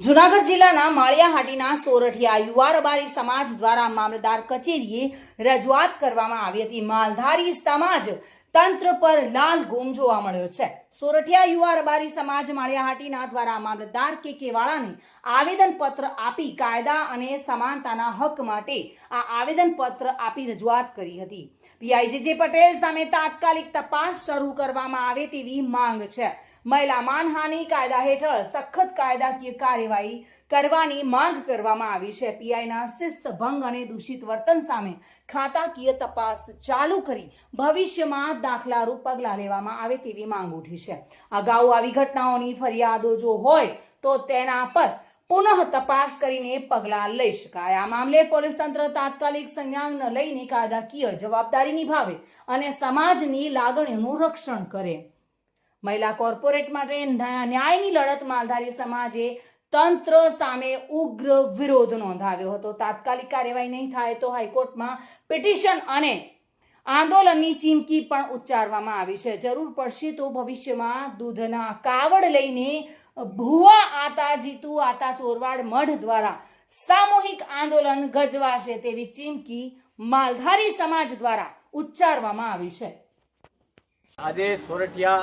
જુનાગઢ જિલ્લાના માળિયાહાટીના સોરઠિયા યુવા રબારી સમાજ દ્વારા મામલતદાર કચેરીએ રજૂઆત કરવામાં આવી હતી. માલધારી સમાજ તંત્ર પર લાલ ગુમ જોવા મળ્યો છે. સોરઠિયા યુવા રબારી સમાજ માળિયાહાટીના દ્વારા મામલતદાર કે કેવાળાને આવેદનપત્ર આપી કાયદા અને સમાનતાના હક માટે આ આવેદનપત્ર આપી રજૂઆત કરી હતી. પીઆઈજીજે પટેલ સામે તાત્કાલિક તપાસ શરૂ કરવામાં આવે તેવી માંગ છે. મહિલા માનહાનિ કાયદા હેઠળ સખત કાયદાકીય કાર્યવાહી કરવાની માંગ કરવામાં આવી છે. પીઆઈના શિસ્ત ભંગ અને દૂષિત વર્તન સામે ખાતાકીય તપાસ ચાલુ કરી ભવિષ્યમાં દાખલારૂપ પગલાં લેવામાં આવે તેવી માંગ ઉઠી છે. અગાઉ આવી ઘટનાઓની ફરિયાદો જો હોય તો તેના પર પુનઃ તપાસ કરીને પગલાં લઈ શકાય. આ મામલે પોલીસ તંત્ર તાત્કાલિક સંજ્ઞાન લઈને કાયદાકીય જવાબદારી નિભાવે અને સમાજની લાગણીઓનું રક્ષણ કરે. મહિલા કોર્પોરેટ માટે ન્યાયની લડત માલધારી સમાજે તંત્ર સામે ઉગ્ર વિરોધ નોંધાવ્યો હતો. તાત્કાલિક કાર્યવાહી નહીં થાય તો હાઈકોર્ટમાં પિટિશન અને આંદોલનની ચીમકી પણ ઉચ્ચારવામાં આવી છે. જરૂર પડશે તો ભવિષ્યમાં દૂધના કાવડ લઈને ભુવા આતા જીતુ, આતા ચોરવાડ મઢ દ્વારા સામૂહિક આંદોલન ગજવાશે તેવી ચીમકી માલધારી સમાજ દ્વારા ઉચ્ચારવામાં આવી છે. આજે સોરઠિયા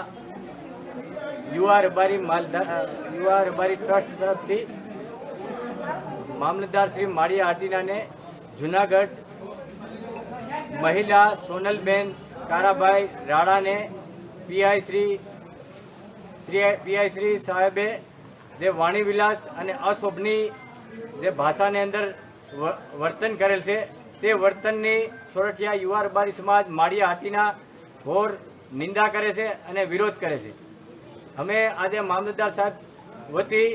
યુવા રબારી માલધા યુવા રબારી ટ્રસ્ટ તરફથી મામલતદાર શ્રી માળિયા હાટીનાને જુનાગઢ મહિલા સોનલબેન કારાભાઈ રાણાને પીઆઈ શ્રી પીઆઈ શ્રી સાહેબે જે વાણીવિલાસ અને અશોભની જે ભાષાની અંદર વર્તન કરેલ છે, તે વર્તનની સોરઠિયા યુવા રબારી સમાજ માળિયા હાટીના ઘોર નિંદા કરે છે અને વિરોધ કરે છે. અમે આજે મામલતદાર સાહેબ વતી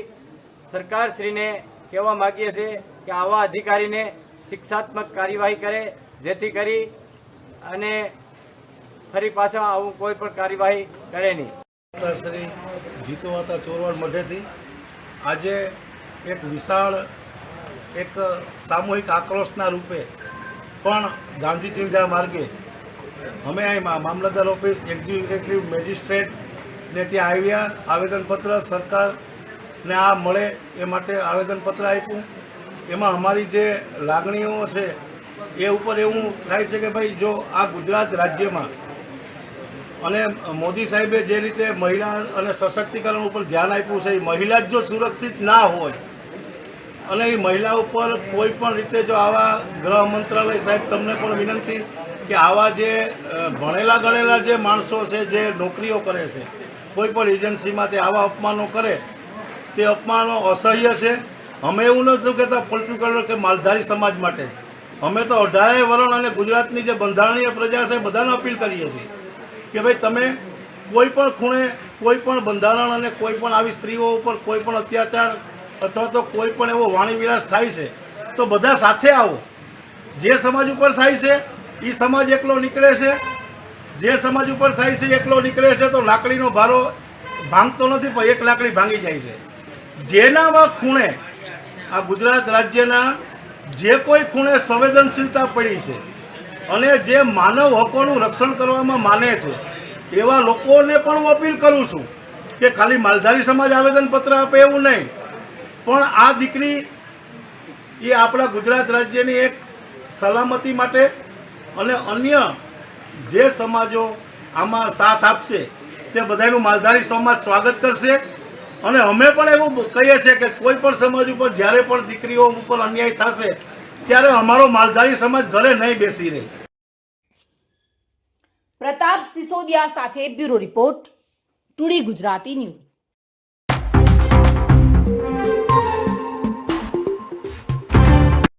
સરકારશ્રીને કહેવા માગીએ છીએ કે આવા અધિકારીને શિક્ષાત્મક કાર્યવાહી કરે, જેથી કરી અને ફરી પાછા આવું કોઈ પણ કાર્યવાહી કરે નહીં. શ્રી જીતુ માતા ચોરવાડ મઢેથી આજે એક વિશાળ, એક સામૂહિક આક્રોશના રૂપે પણ ગાંધી ચિંધ્યા માર્ગે અમે અહીં મામલતદાર ઓફિસ, એક્ઝિક્યુટિવ મેજિસ્ટ્રેટને ત્યાં આવ્યા આવેદનપત્ર સરકારને આ મળે એ માટે આવેદનપત્ર આપ્યું. એમાં અમારી જે લાગણીઓ છે એ ઉપર એવું થાય છે કે ભાઈ જો આ ગુજરાત રાજ્યમાં અને મોદી સાહેબે જે રીતે મહિલા અને સશક્તિકરણ ઉપર ધ્યાન આપ્યું છે, એ મહિલા જ જો સુરક્ષિત ના હોય અને એ મહિલા ઉપર કોઈ પણ રીતે જો આવા ગૃહ મંત્રાલય સાહેબ તમને પણ વિનંતી કે આવા જે ભણેલા ગણેલા જે માણસો છે, જે નોકરીઓ કરે છે કોઈ પણ એજન્સીમાં તે આવા અપમાનો કરે, તે અપમાનો અસહ્ય છે. અમે એવું નથી કહેતા પર્ટિક્યુલર કે માલધારી સમાજ માટે. અમે તો અઢારે વરણ અને ગુજરાતની જે બંધારણીય પ્રજા છે બધાને અપીલ કરીએ છીએ કે ભાઈ તમે કોઈ પણ ખૂણે કોઈ પણ બંધારણ અને કોઈ પણ આવી સ્ત્રીઓ ઉપર કોઈ પણ અત્યાચાર અથવા તો કોઈ પણ એવો વાણી વિરાસ થાય છે, તો બધા સાથે આવો. જે સમાજ ઉપર થાય છે એ સમાજ એકલો નીકળે છે. જે સમાજ ઉપર થાય છે, એકલો નીકળે છે તો લાકડીનો ભારો ભાંગતો નથી, પણ એક લાકડી ભાંગી જાય છે. જેનામાં ખૂણે આ ગુજરાત રાજ્યના જે કોઈ ખૂણે સંવેદનશીલતા પડી છે અને જે માનવ હકોનું રક્ષણ કરવામાં માને છે, એવા લોકોને પણ હું અપીલ કરું છું કે ખાલી માલધારી સમાજ આવેદનપત્ર આપે એવું નહીં, પણ આ દીકરી એ આપણા ગુજરાત રાજ્યની એક સલામતી માટે અને અન્ય જે સમાજો આમાં સાથ આપશે, તે બધાનું માલધારી સમાજ સ્વાગત કરશે. અને અમે પણ એવું કહીએ છીએ કે કોઈ પણ સમાજ ઉપર જ્યારે પણ દીકરીઓ ઉપર અન્યાય થશે, ત્યારે અમારો માલધારી સમાજ ઘરે નહીં બેસી રહે. પ્રતાપ સિસોદિયા સાથે bureau report, today Gujarati news.